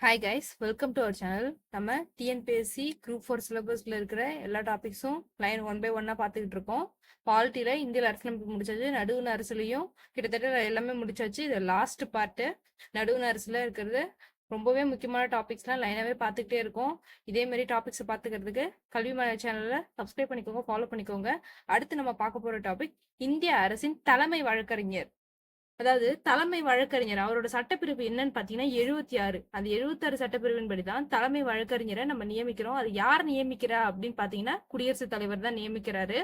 Hi guys welcome to our channel நம்ம TNPSC group four சிலபஸ்ல இருக்கிற எல்லா டாபிக்ஸும் லைன் ஒன் பை ஒன்னா பார்த்துக்கிட்டு இருக்கோம். பாலிட்டியில இந்தியல் அரசியலமைப்பு முடிச்சாச்சு நடுவுன அரசுலையும் கிட்டத்தட்ட எல்லாமே முடிச்சாச்சு. இது லாஸ்ட் பார்ட்டு நடுவுன அரசுல இருக்கிறது ரொம்பவே முக்கியமான டாபிக்ஸ்லாம் லைனாகவே பார்த்துக்கிட்டே இருக்கோம். இதே மாதிரி டாபிக்ஸை பார்த்துக்கிறதுக்கு கல்வி மலை சேனலில் சப்ஸ்கிரைப் பண்ணிக்கோங்க ஃபாலோ பண்ணிக்கோங்க. அடுத்து நம்ம பார்க்க போகிற டாபிக் இந்திய அரசின் தலைமை வழக்கறிஞர். அதாவது தலைமை வழக்கறிஞர் அவரோட சட்டப்பிரிவு என்னன்னு பாத்தீங்கன்னா எழுபத்தி ஆறு. அந்த எழுபத்தாறு சட்டப்பிரிவின் படிதான் தலைமை வழக்கறிஞரை நம்ம நியமிக்கிறோம். அது யார் நியமிக்கிறா அப்படின்னு பாத்தீங்கன்னா குடியரசுத் தலைவர் தான் நியமிக்கிறாரு.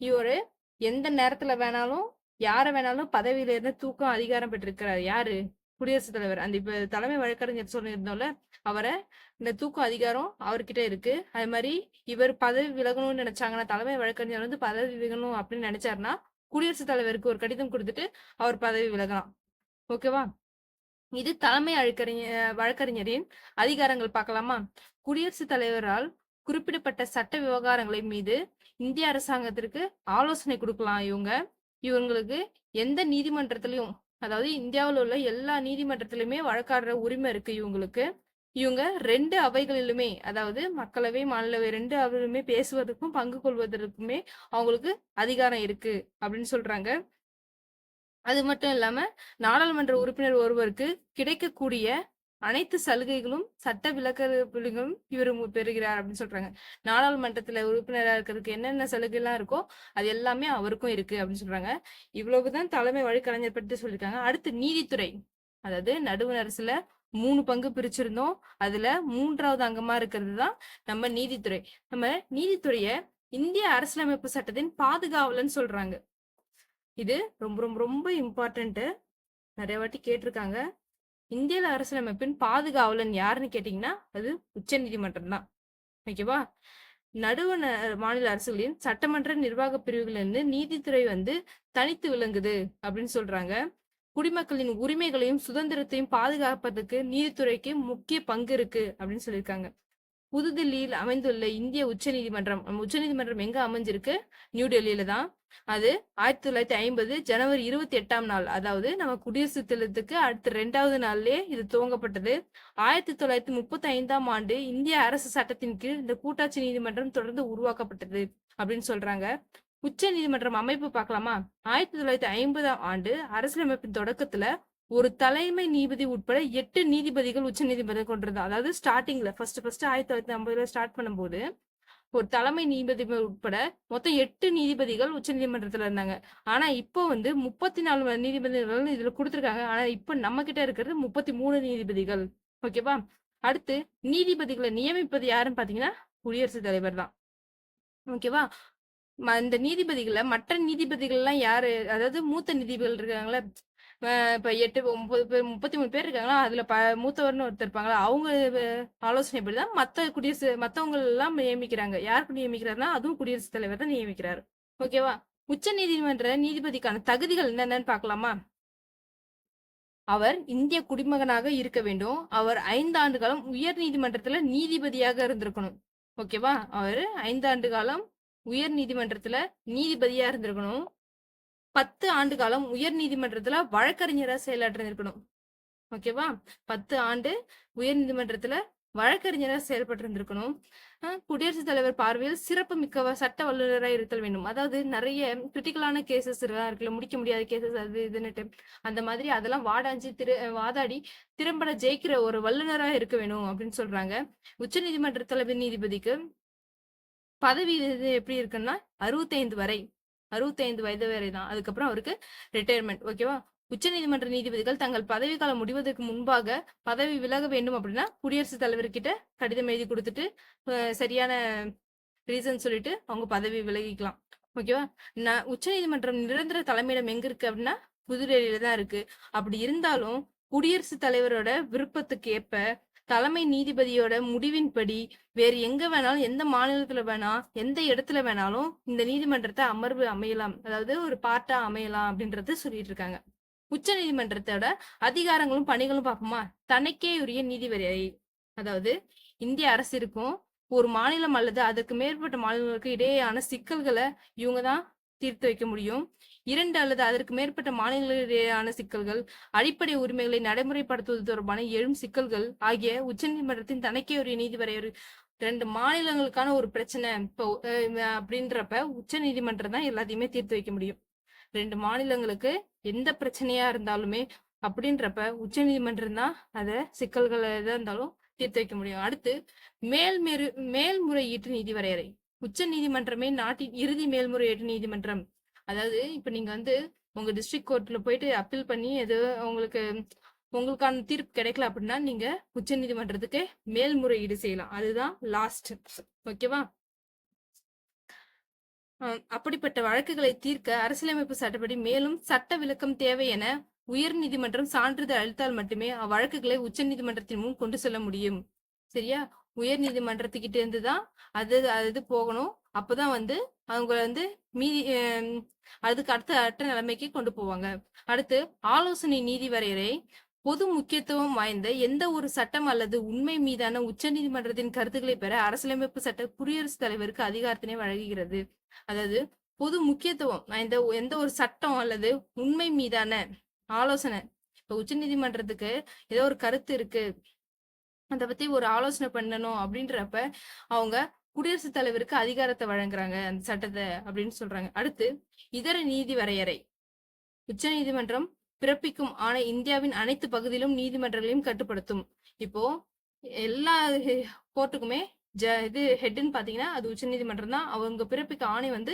இவரு எந்த நேரத்துல வேணாலும் யார வேணாலும் பதவியில இருந்து தூக்கம் அதிகாரம் பெற்றிருக்கிறார். யாரு? குடியரசுத் தலைவர். அந்த இப்ப தலைமை வழக்கறிஞர் சொல்லியிருந்தோம்ல அவரை இந்த தூக்கம் அதிகாரம் அவர்கிட்ட இருக்கு. அது மாதிரி இவர் பதவி விலகணும்னு நினைச்சாங்கன்னா தலைமை வழக்கறிஞர் வந்து பதவி விலகணும் அப்படின்னு நினைச்சாருன்னா குடியரசுத் தலைவருக்கு ஒரு கடிதம் கொடுத்துட்டு அவர் பதவி விலகலாம். ஓகேவா? இது தலைமை வழக்கறிஞர் வழக்கறிஞரின் அதிகாரங்கள் பார்க்கலாமா? குடியரசுத் தலைவரால் குறிப்பிடப்பட்ட சட்ட விவகாரங்களை மீது இந்திய அரசாங்கத்திற்கு ஆலோசனை கொடுக்கலாம் இவங்க. இவங்களுக்கு எந்த நீதிமன்றத்திலையும் அதாவது இந்தியாவில் உள்ள எல்லா நீதிமன்றத்திலுமே வழக்காடுற உரிமை இருக்கு இவங்களுக்கு. இவங்க ரெண்டு அவைகளிலுமே அதாவது மக்களவை மாநிலவை ரெண்டு அவையிலுமே பேசுவதற்கும் பங்கு கொள்வதற்குமே அவங்களுக்கு அதிகாரம் இருக்கு அப்படின்னு சொல்றாங்க. அது மட்டும் இல்லாம நாடாளுமன்ற உறுப்பினர் ஒருவருக்கு கிடைக்கக்கூடிய அனைத்து சலுகைகளும் சட்ட விளக்கங்களும் இவர் பெறுகிறார் அப்படின்னு சொல்றாங்க. நாடாளுமன்றத்துல உறுப்பினராக இருக்கிறதுக்கு என்னென்ன சலுகை எல்லாம் இருக்கோ அது எல்லாமே அவருக்கும் இருக்கு அப்படின்னு சொல்றாங்க. இவ்வளவுதான் தலைமை வழக்கறிஞர் பற்றி சொல்லியிருக்காங்க. அடுத்து நீதித்துறை அதாவது நடுவண் அரசுல மூணு பங்கு பிரிச்சிருந்தோம். அதுல மூன்றாவது அங்கமா இருக்கிறது தான் நம்ம நீதித்துறை. நம்ம நீதித்துறைய இந்திய அரசியலமைப்பு சட்டத்தின் பாதுகாவலன்னு சொல்றாங்க. இது ரொம்ப ரொம்ப ரொம்ப இம்பார்ட்டன்ட்டு நிறைய வாட்டி கேட்டிருக்காங்க. இந்தியாவில் அரசியலமைப்பின் பாதுகாவலன் யாருன்னு கேட்டீங்கன்னா அது உச்ச நீதிமன்றம் தான். ஓகேவா நடுவ மாநில அரசுகளின் சட்டமன்ற நிர்வாக பிரிவுகளிலிருந்து நீதித்துறை வந்து தனித்து விளங்குது அப்படின்னு சொல்றாங்க. குடிமக்களின் உரிமைகளையும் சுதந்திரத்தையும் பாதுகாப்பதற்கு நீதித்துறைக்கு முக்கிய பங்கு இருக்கு அப்படின்னு சொல்லியிருக்காங்க. புதுதில்லியில் அமைந்துள்ள இந்திய உச்ச நீதிமன்றம் உச்ச நீதிமன்றம் எங்க அமைஞ்சிருக்கு? நியூ டெல்லியில தான். அது ஆயிரத்தி தொள்ளாயிரத்தி ஐம்பது ஜனவரி இருபத்தி எட்டாம் நாள். அதாவது நம்ம குடியரசு தினத்துக்கு அடுத்த ரெண்டாவது நாள்லயே இது துவங்கப்பட்டது. ஆயிரத்தி தொள்ளாயிரத்தி முப்பத்தி ஐந்தாம் ஆண்டு இந்திய அரசு சட்டத்தின் கீழ் இந்த கூட்டாட்சி நீதிமன்றம் தொடர்ந்து உருவாக்கப்பட்டது அப்படின்னு சொல்றாங்க. உச்ச நீதிமன்றம் அமைப்பு பார்க்கலாமா? ஆயிரத்தி தொள்ளாயிரத்தி ஐம்பதாம் ஆண்டு அரசியலமைப்பின் தொடக்கத்துல ஒரு தலைமை நீதிபதி உட்பட எட்டு நீதிபதிகள் உச்ச நீதிமன்றம் கொண்டிருந்தோம் அதாவது ஸ்டார்டிங்ல ஃபர்ஸ்ட் ஃபர்ஸ்ட் ஆயிரத்தி தொள்ளாயிரத்தி ஐம்பதுல ஸ்டார்ட் பண்ணும்போது ஒரு தலைமை நீதிபதி உட்பட மொத்தம் எட்டு நீதிபதிகள் உச்ச நீதிமன்றத்துல இருந்தாங்க. ஆனா இப்போ வந்து முப்பத்தி நாலு நீதிபதிகள் இதுல கொடுத்துருக்காங்க. ஆனா இப்ப நம்ம கிட்ட இருக்கிறது முப்பத்தி மூணு நீதிபதிகள். ஓகேவா? அடுத்து நீதிபதிகளை நியமிப்பது யாருன்னு பாத்தீங்கன்னா குடியரசுத் தலைவர் தான். ஓகேவா? இந்த நீதிபதிகளை மற்ற நீதிபதிகள் எல்லாம் யாரு? அதாவது மூத்த நீதிபதிகள் இருக்காங்களா இப்ப எட்டு ஒன்பது பேர் முப்பத்தி மூணு பேர் இருக்காங்களா? அதுல ப மூத்தவர்னு ஒருத்தர் இருப்பாங்களா? அவங்க ஆலோசனை ஆலோசனைப்படிதான் மத்த குடியரசு மத்தவங்க எல்லாம் நியமிக்கிறாங்க. யாருக்கு நியமிக்கிறாருன்னா அதுவும் குடியரசுத் தலைவர் தான் நியமிக்கிறாரு. ஓகேவா? உச்ச நீதிமன்ற நீதிபதிக்கான தகுதிகள் என்னென்னு பாக்கலாமா அவர் இந்திய குடிமகனாக இருக்க வேண்டும். அவர் ஐந்து ஆண்டு காலம் உயர் நீதிமன்றத்துல நீதிபதியாக இருந்திருக்கணும். ஓகேவா? அவர் ஐந்து ஆண்டு காலம் உயர் நீதிமன்றத்துல நீதிபதியா இருந்திருக்கணும். பத்து ஆண்டு காலம் உயர் நீதிமன்றத்துல வழக்கறிஞரா செயலாற்றிருக்கணும் ஓகேவா? பத்து ஆண்டு உயர் நீதிமன்றத்துல வழக்கறிஞராக செயல்பட்டு இருந்திருக்கணும் குடியரசுத் தலைவர் பார்வையில் சிறப்பு மிக்க சட்ட வல்லுநராக இருத்தல் வேண்டும். அதாவது நிறைய கிரிட்டிக்கலான கேசஸ் எல்லாம் இருக்குல்ல முடிக்க முடியாத கேசஸ் அது இதுன்னுட்டு. அந்த மாதிரி அதெல்லாம் வாடாஞ்சி திரு வாதாடி திறம்பட ஜெயிக்கிற ஒரு வல்லுநராக இருக்க வேணும் அப்படின்னு சொல்றாங்க. உச்ச நீதிமன்ற தலைவர் நீதிபதிக்கு பதவி இது எப்படி இருக்குன்னா அறுபத்தைந்து வரை அறுபத்தைந்து வயது வரை தான். அதுக்கப்புறம் அவருக்கு ரிட்டையர்மெண்ட் ஓகேவா உச்ச நீதிமன்ற நீதிபதிகள் தங்கள் பதவி காலம் முடிவதற்கு முன்பாக பதவி விலக வேண்டும் அப்படின்னா குடியரசுத் தலைவர்கிட்ட கடிதம் எழுதி கொடுத்துட்டு சரியான ரீசன் சொல்லிட்டு அவங்க பதவி விலகிக்கலாம் ஓகேவா நான் உச்ச நீதிமன்றம் நிரந்தர தலைமையிடம் எங்க இருக்கு அப்படின்னா புதுடெல்லியில தான் இருக்கு. அப்படி இருந்தாலும் குடியரசுத் தலைவரோட விருப்பத்துக்கு ஏற்ப தலைமை நீதிபதியோட முடிவின்படி வேறு எங்க வேணாலும் எந்த மாநிலத்துல வேணா எந்த இடத்துல வேணாலும் இந்த நீதிமன்றத்தை அமர்வு அமையலாம். அதாவது ஒரு பார்ட்டா அமையலாம் அப்படின்றத சொல்லிட்டு இருக்காங்க உச்ச நீதிமன்றத்தோட அதிகாரங்களும் பணிகளும் பார்ப்போமா? தனக்கே உரிய நீதிபதி அதாவது இந்திய அரசிற்கும் ஒரு மாநிலம் அல்லது அதற்கு மேற்பட்ட மாநிலங்களுக்கு இடையேயான சிக்கல்களை இவங்க தான் தீர்த்து வைக்க முடியும். இரண்டு அல்லது அதற்கு மேற்பட்ட மாநிலங்களிடையேயான சிக்கல்கள் அடிப்படை உரிமைகளை நடைமுறைப்படுத்துவது தொடர்பான எழும் சிக்கல்கள் ஆகிய உச்சநீதிமன்றத்தின் தனக்கேயுரிய நீதி வரையறை ரெண்டு மாநிலங்களுக்கான ஒரு பிரச்சனை இப்போ அப்படின்றப்ப உச்ச நீதிமன்றம் தான் எல்லாத்தையுமே தீர்த்து வைக்க முடியும். ரெண்டு மாநிலங்களுக்கு எந்த பிரச்சனையா இருந்தாலுமே அப்படின்றப்ப உச்ச நீதிமன்றம் தான் அதை சிக்கல்கள் எதா இருந்தாலும் தீர்த்து வைக்க முடியும். அடுத்து மேல்மெரு மேல்முறையீட்டு நீதி வரையறை உச்ச நீதிமன்றமே நாட்டின் இறுதி மேல்முறையீட்டு நீதிமன்றம். அதாவது இப்ப நீங்க வந்து உங்க டிஸ்ட்ரிக்ட் கோர்ட்ல போயிட்டு அப்பீல் பண்ணி எது உங்களுக்கு உங்களுக்கான தீர்ப்பு கிடைக்கல அப்படின்னா நீங்க உச்ச நீதிமன்றத்துக்கு மேல்முறையீடு செய்யலாம். அதுதான் லாஸ்ட் ஓகேவா அப்படிப்பட்ட வழக்குகளை தீர்க்க அரசியலமைப்பு சட்டப்படி மேலும் சட்ட விளக்கம் தேவை என உயர் நீதிமன்றம் சான்றிதழ் அளித்தால் மட்டுமே அவ்வழக்குகளை உச்ச நீதிமன்றத்தின் முன் கொண்டு செல்ல முடியும். சரியா? உயர் நீதிமன்றத்துக்கிட்ட இருந்து தான் அது அது போகணும். அப்பதான் வந்து அவங்க வந்து மீதி அதுக்கு அடுத்த அடுத்த நிலைமைக்கு கொண்டு போவாங்க. அடுத்து ஆலோசனை நீதி வரையறை பொது முக்கியத்துவம் வாய்ந்த எந்த ஒரு சட்டம் அல்லது உண்மை மீதான உச்சநீதிமன்றத்தின் கருத்துக்களை பெற அரசியலமைப்பு சட்ட குடியரசுத் தலைவருக்கு அதிகாரத்தினை வழங்குகிறது. அதாவது பொது முக்கியத்துவம் வாய்ந்த எந்த ஒரு சட்டம் அல்லது உண்மை மீதான ஆலோசனை. இப்ப உச்சநீதிமன்றத்துக்கு ஏதோ ஒரு கருத்து இருக்கு. அதை பத்தி ஒரு ஆலோசனை பண்ணணும் அப்படின்றப்ப அவங்க குடியரசுத் தலைவருக்கு அதிகாரத்தை வழங்குறாங்க அந்த சட்டத்தை அப்படின்னு சொல்றாங்க. அடுத்து இதர நீதி வரையறை. உச்ச நீதிமன்றம் பிறப்பிக்கும் ஆணை இந்தியாவின் அனைத்து பகுதியிலும் நீதிமன்றங்களையும் கட்டுப்படுத்தும். இப்போ எல்லா கோர்ட்டுக்குமே ஜ இது ஹெட்னு பாத்தீங்கன்னா அது உச்ச நீதிமன்றம் தான். அவங்க பிறப்பிக்க ஆணை வந்து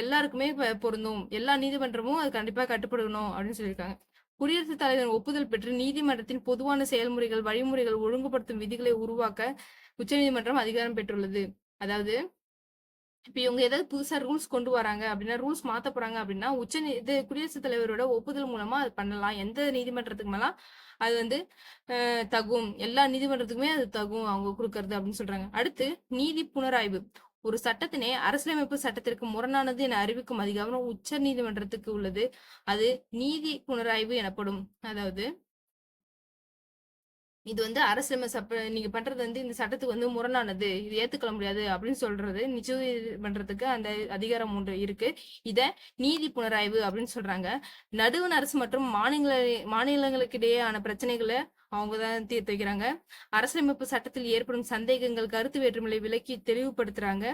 எல்லாருக்குமே பொருந்தும். எல்லா நீதிமன்றமும் அது கண்டிப்பா கட்டுப்படணும் அப்படின்னு சொல்லியிருக்காங்க. குடியரசுத் தலைவர் ஒப்புதல் பெற்று நீதிமன்றத்தின் பொதுவான செயல்முறைகள் வழிமுறைகள் ஒழுங்குபடுத்தும் விதிகளை உருவாக்க உச்சநீதிமன்றம் அதிகாரம் பெற்றுள்ளது. அதாவது இப்ப இவங்க ஏதாவது புதுசா ரூல்ஸ் கொண்டு வராங்க அப்படின்னா ரூல்ஸ் மாத்த போறாங்க அப்படின்னா உச்ச நீ- இது குடியரசுத் தலைவரோட ஒப்புதல் மூலமா அது பண்ணலாம். எந்த நீதிமன்றத்துக்கு மேலாம் அது வந்து தகும். எல்லா நீதிமன்றத்துக்குமே அது தகும் அவங்க கொடுக்கறது அப்படின்னு சொல்றாங்க. அடுத்து நீதி புனராய்வு. ஒரு சட்டத்தினை அரசியலமைப்பு சட்டத்திற்கு முரணானது என அறிவிக்கும் அதிகாரம் உச்ச நீதிமன்றத்துக்கு உள்ளது. அது நீதி புனராய்வு எனப்படும். அதாவது இது வந்து அரசியலமைப்பு சப்ப நீங்க பண்றது வந்து இந்த சட்டத்துக்கு வந்து முரணானது. இது ஏத்துக்கொள்ள முடியாது அப்படின்னு சொல்றது பண்றதுக்கு அந்த அதிகாரம் ஒன்று இருக்கு. இத நீதி புனராய்வு அப்படின்னு சொல்றாங்க. நடுவண் அரசு மற்றும் மாநில மாநிலங்களுக்கு இடையேயான பிரச்சனைகளை அவங்க தான் தீர்த்து வைக்கிறாங்க அரசியலமைப்பு சட்டத்தில் ஏற்படும் சந்தேகங்கள் கருத்து வேற்றுமையை விலக்கி தெளிவுபடுத்துறாங்க.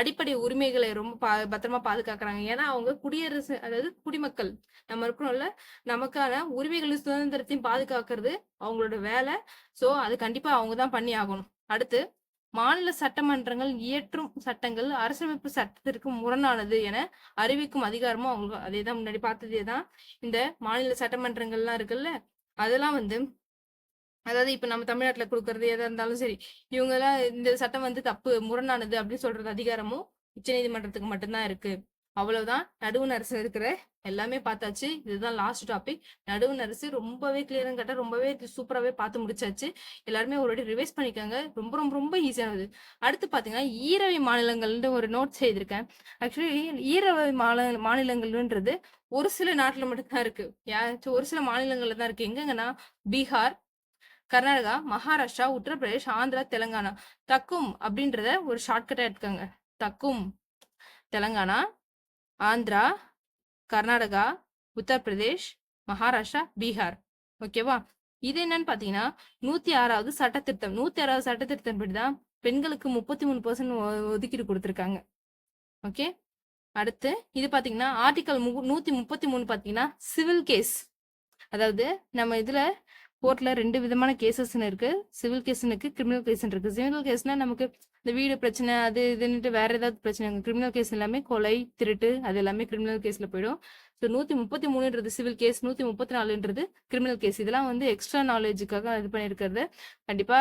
அடிப்படை உரிமைகளை ரொம்ப பா பத்திரமா பாதுகாக்கிறாங்க. ஏன்னா அவங்க குடியரசு அதாவது குடிமக்கள் நம்ம இருக்கணும்ல நமக்கான உரிமைகளும் சுதந்திரத்தையும் பாதுகாக்கிறது அவங்களோட வேலை. சோ அது கண்டிப்பா அவங்க தான் பண்ணி ஆகணும். அடுத்து மாநில சட்டமன்றங்கள் இயற்றும் சட்டங்கள் அரசியலமைப்பு சட்டத்திற்கு முரணானது என அறிவிக்கும் அதிகாரமும் அவங்க அதே தான் முன்னாடி பார்த்ததே தான் இந்த மாநில சட்டமன்றங்கள்லாம் இருக்குல்ல அதெல்லாம் வந்து அதாவது இப்ப நம்ம தமிழ்நாட்டுல கொடுக்கறது எதா இருந்தாலும் சரி இவங்க எல்லாம் இந்த சட்டம் வந்து தப்பு முரணானது அப்படின்னு சொல்றது அதிகாரமும் உச்சநீதிமன்றத்துக்கு மட்டும்தான் இருக்கு. அவ்வளவுதான். நடுவண் அரசு இருக்கிற எல்லாமே பார்த்தாச்சு. இதுதான் லாஸ்ட் டாபிக் நடுவண் அரசு ரொம்பவே கிளியரும் கட்ட ரொம்பவே சூப்பராகவே பார்த்து முடிச்சாச்சு. எல்லாருமே ஒரு வாட்டி ரிவைஸ் பண்ணிக்கோங்க. ரொம்ப ரொம்ப ரொம்ப ஈஸியானது அடுத்து பாத்தீங்கன்னா ஈரவை மாநிலங்கள்னு ஒரு நோட் செய்திருக்கேன் ஆக்சுவலி ஈரவை மாநில மாநிலங்கள்ன்றது ஒரு சில நாட்டுல மட்டும்தான் இருக்கு. ஒரு சில மாநிலங்கள்ல தான் இருக்கு. எங்கெங்கன்னா பீகார் கர்நாடகா மகாராஷ்டிரா உத்தரப்பிரதேஷ் ஆந்திரா தெலுங்கானா. தக்கும் அப்படின்றத ஒரு ஷார்ட்கட்டா எடுத்துக்கோங்க. தக்கும் தெலுங்கானா ஆந்திரா கர்நாடகா உத்தரப்பிரதேஷ் மகாராஷ்டிரா பீகார். ஓகேவா இது என்னன்னு பாத்தீங்கன்னா நூத்தி ஆறாவது சட்ட திருத்தம் நூத்தி ஆறாவது சட்ட திருத்தம் படிதான் பெண்களுக்கு முப்பத்தி மூணு பர்சன்ட் ஒதுக்கீடு கொடுத்துருக்காங்க. ஓகே அடுத்து இது பாத்தீங்கன்னா ஆர்டிகல் நூத்தி முப்பத்தி மூணு பாத்தீங்கன்னா சிவில் கேஸ் அதாவது நம்ம இதுல கோர்ட்ல ரெண்டு விதமான கேசஸ்ன்னு இருக்கு. சிவில் கேஸ்னு கிரிமினல் கேஸ்னு இருக்கு. சிவில் கேஸ்னா நமக்கு இந்த வீடு பிரச்சனை அது இதுன்னுட்டு வேற ஏதாவது பிரச்சனை. கிரிமினல் கேஸ் எல்லாமே கொலை திருட்டு அது எல்லாமே கிரிமினல் கேஸ்ல போயிடும். ஸோ நூத்தி முப்பத்தி மூணுன்றது சிவில் கேஸ் நூத்தி முப்பத்தி நாலுன்றது கிரிமினல் கேஸ் இதெல்லாம் வந்து எக்ஸ்ட்ரா நாலேஜுக்காக இது பண்ணியிருக்கிறது. கண்டிப்பா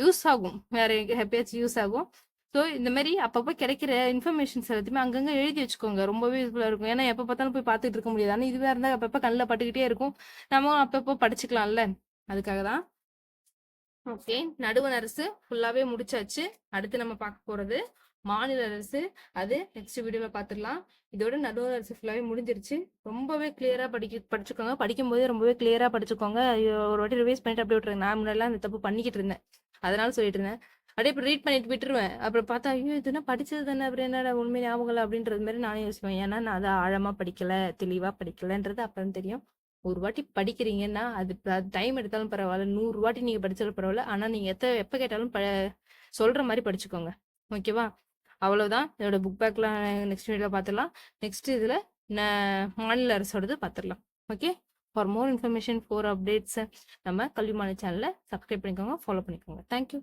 யூஸ் ஆகும். வேற எப்பயாச்சும் யூஸ் ஆகும். ஸோ இந்த மாதிரி அப்பப்போ கிடைக்கிற இன்ஃபர்மேஷன்ஸ் எல்லாத்தையுமே அங்கங்கே எழுதி வச்சுக்கோங்க. ரொம்பவே யூஸ்ஃபுல்லாக இருக்கும். ஏன்னா எப்போ பார்த்தாலும் போய் பார்த்துட்டு இருக்க முடியாது. ஆனால் இதுவாக இருந்தால் அப்பப்போ கண்ணில் பட்டுக்கிட்டே இருக்கும். நம்ம அப்பப்போ படிச்சுக்கலாம்ல. அதுக்காக தான். ஓகே. நடுவண் அரசு ஃபுல்லாவே முடிச்சாச்சு. அடுத்து நம்ம பார்க்க போறது மாநில அரசு. அது நெக்ஸ்ட் வீடியோல பார்த்துடலாம். இதோட நடுவர் அரசு ஃபுல்லாவே முடிஞ்சிருச்சு. ரொம்பவே கிளியரா படிக்க படிச்சுக்கோங்க. படிக்கும் போதே ரொம்பவே கிளியரா படிச்சுக்கோங்க. ஐயோ, ஒரு வாட்டி ரிவைஸ் பண்ணிட்டு அப்படியே விட்டுருங்க. நான் முன்னாடிலாம் இந்த தப்பு பண்ணிக்கிட்டு இருந்தேன். அதனால சொல்லிட்டு இருந்தேன். அப்படியே இப்போ ரீட் பண்ணிட்டு விட்டுருவேன். அப்புறம் பார்த்தா ஐயோ இதுனா படிச்சது தானே? அப்புறம் என்னடா உண்மை ஞாபகம் இல்லை அப்படின்றது மாதிரி நானும் யோசிப்பேன். ஏன்னா நான் அதை ஆழமாக படிக்கல தெளிவாக படிக்கலன்றது அப்புறம் தெரியும். ஒரு வாட்டி படிக்கிறீங்கன்னா அது டைம் எடுத்தாலும் பரவாயில்ல நூறு வாட்டி நீங்கள் படிச்சாலும் பரவாயில்ல ஆனால் நீங்கள் எத்த எப்போ கேட்டாலும் ப சொல்கிற மாதிரி படிச்சுக்கோங்க. ஓகேவா? அவ்வளவுதான். இதோட புக் பேக்லாம் நெக்ஸ்ட் வீடியோ பார்த்துடலாம் நெக்ஸ்ட் இதில் மாநில அரசோடது பார்த்துடலாம் okay? For more information for updates நம்ம கல்விமான சேனலை சப்ஸ்கிரைப் பண்ணிக்கோங்க ஃபாலோ பண்ணிக்கோங்க. தேங்க்யூ